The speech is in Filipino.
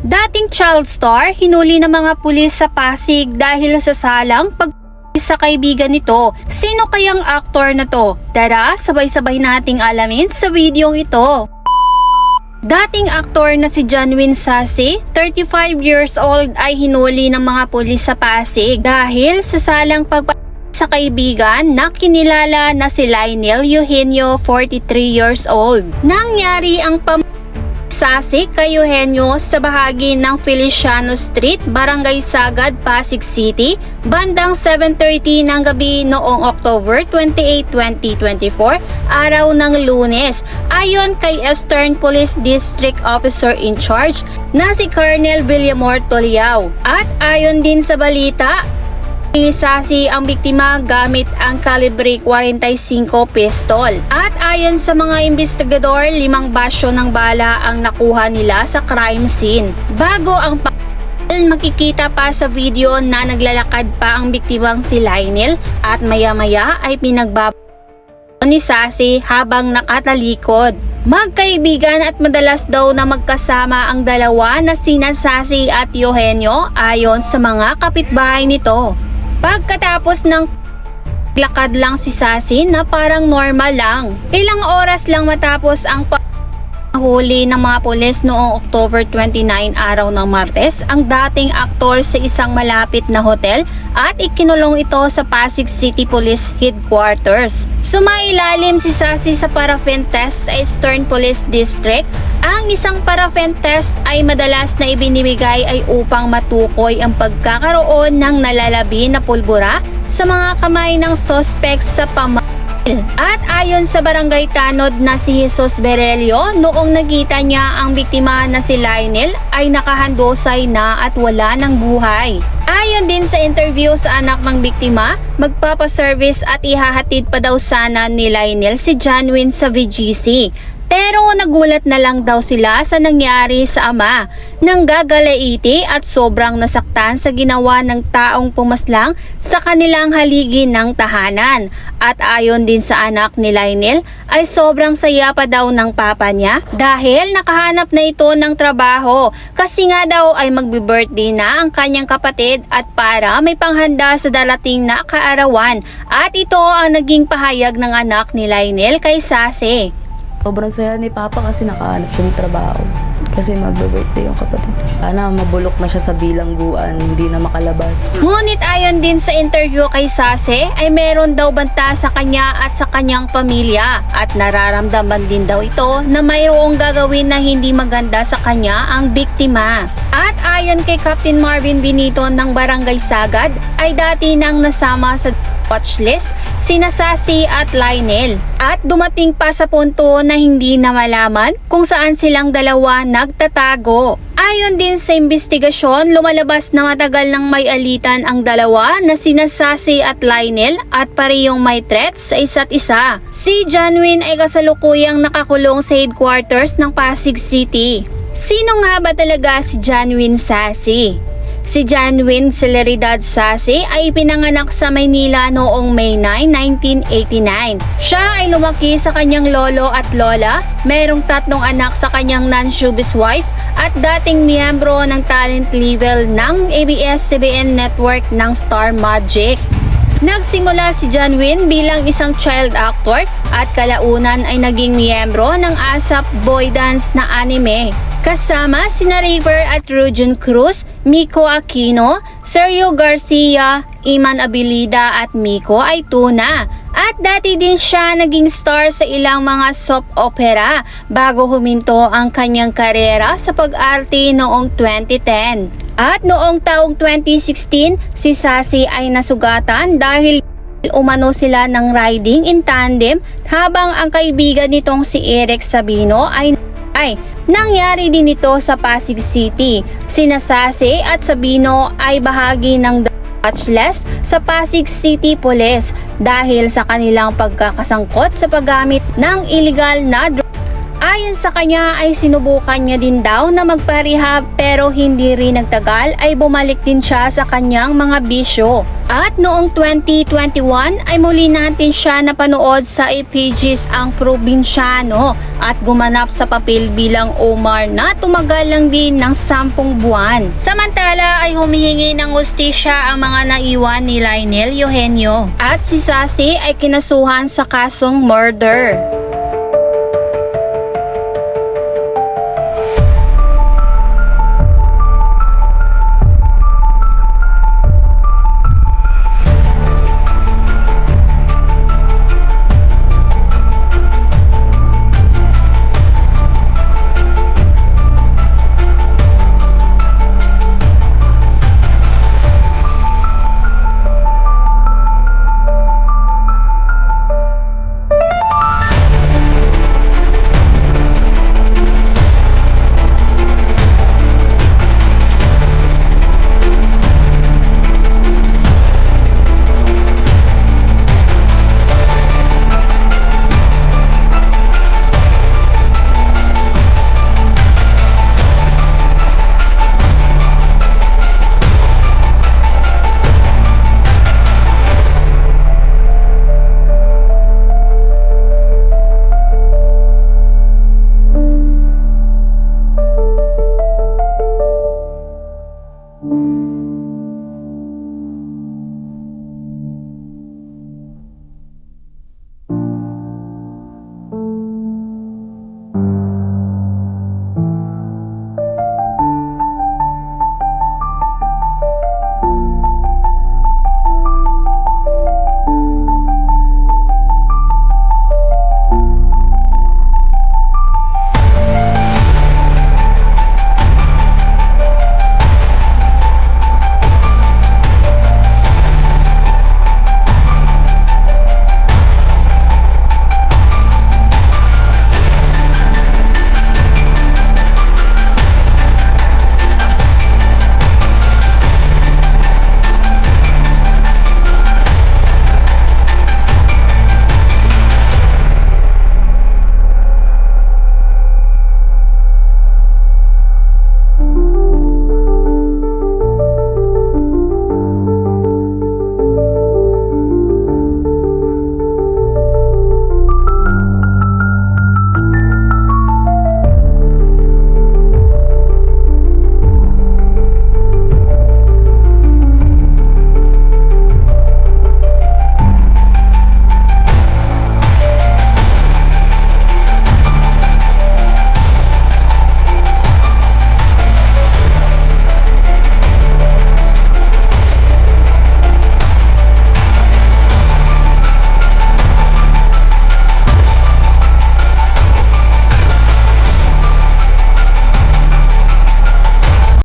Dating child star, hinuli ng mga pulis sa Pasig dahil sa salang pag sa kaibigan nito. Sino kayang aktor na to? Tara, sabay-sabay nating alamin sa videong ito. Dating aktor na si Janwin Sasi, 35 years old ay hinuli ng mga pulis sa Pasig dahil sa salang pag sa kaibigan na kinilala na si Lionel Eugenio, 43 years old. Nangyari ang pam Sasi kay sa bahagi ng Feliciano Street, Barangay Sagad, Pasig City, bandang 7.30 ng gabi noong October 28, 2024, araw ng lunes. Ayon kay Eastern Police District Officer in Charge na si Colonel Villamor Toliao. At ayon din sa balita, Isasi ang biktima gamit ang calibre 45 pistol. At ayon sa mga investigador, limang basyo ng bala ang nakuha nila sa crime scene. Bago ang makikita pa sa video na naglalakad pa ang biktimang si Lionel at maya-maya ay pinagbab ni Sasi habang nakatalikod. Magkaibigan at madalas daw na magkasama ang dalawa na sina Sasi at Eugenio ayon sa mga kapitbahay nito. Pagkatapos ng lakad lang si Sasi na parang normal lang. Ilang oras lang matapos ang huli ng mga pulis noong October 29 araw ng Martes ang dating aktor sa isang malapit na hotel at ikinulong ito sa Pasig City Police Headquarters. Sumailalim si Sasi sa paraffin test sa Eastern Police District. Ang isang paraffin test ay madalas na ibinibigay ay upang matukoy ang pagkakaroon ng nalalabi na pulbura sa mga kamay ng suspect sa pamamagitan at ayon sa barangay Tanod na si Jesus Berelio, noong nakita niya ang biktima na si Lionel ay nakahandosay na at wala ng buhay. Ayon din sa interview sa anak ng biktima, magpapaservice at ihahatid pa daw sana ni Lionel si Janwin sa VGC. Pero nagulat na lang daw sila sa nangyari sa ama nang gagalaiti at sobrang nasaktan sa ginawa ng taong pumaslang sa kanilang haligi ng tahanan. At ayon din sa anak ni Lionel ay sobrang saya pa daw ng papa niya dahil nakahanap na ito ng trabaho kasi nga daw ay magbi-birthday na ang kanyang kapatid at para may panghanda sa darating na kaarawan. At ito ang naging pahayag ng anak ni Lionel kay Sase. Sobrang saya ni Papa kasi nakahanap siya ng trabaho. Kasi magbe-birthday yung kapatid. Sana mabulok na siya sa bilangguan, hindi na makalabas. Ngunit ayon din sa interview kay Sase ay meron daw banta sa kanya at sa kanyang pamilya at nararamdaman din daw ito na mayroong gagawin na hindi maganda sa kanya ang biktima. At ayon kay Captain Marvin Benito ng Barangay Sagad ay dati nang nasama sa watch list sina Sasi at Lionel. At dumating pa sa punto na hindi na malaman kung saan silang dalawa nagtatago. Ayon din sa investigasyon, lumalabas na matagal nang may alitan ang dalawa na sina Sasi at Lionel at parehong may threats sa isa't isa. Si Janwin ay kasalukuyang nakakulong sa headquarters ng Pasig City. Sino nga ba talaga si Janwin Sasi? Si Janwin Celeridad Sasi ay pinanganak sa Maynila noong May 9, 1989. Siya ay lumaki sa kanyang lolo at lola, merong tatlong anak sa kanyang non-showbiz wife at dating miyembro ng talent level ng ABS-CBN network ng Star Magic. Nagsimula si John Win bilang isang child actor at kalaunan ay naging miyembro ng ASAP boy dance na anime. Kasama sina River at Rujen Cruz, Miko Aquino, Sergio Garcia, Iman Abilida at Miko ay tuna. At dati din siya naging star sa ilang mga soap opera bago huminto ang kanyang karera sa pag-arte noong 2010. At noong taong 2016, si Sassy ay nasugatan dahil umano sila ng riding in tandem habang ang kaibigan nitong si Eric Sabino ay ay nangyari din ito sa Pasig City. Sina Sassy at Sabino ay bahagi ng watch list sa Pasig City Police dahil sa kanilang pagkakasangkot sa paggamit ng illegal na dr- Ayon sa kanya ay sinubukan niya din daw na magpa-rehab pero hindi rin nagtagal ay bumalik din siya sa kanyang mga bisyo. At noong 2021 ay muli natin siya napanood sa APGs ang probinsyano at gumanap sa papel bilang Omar na tumagal lang din ng 10 buwan. Samantala ay humihingi ng hustisya ang mga naiwan ni Lionel Eugenio at si Sassy ay kinasuhan sa kasong murder.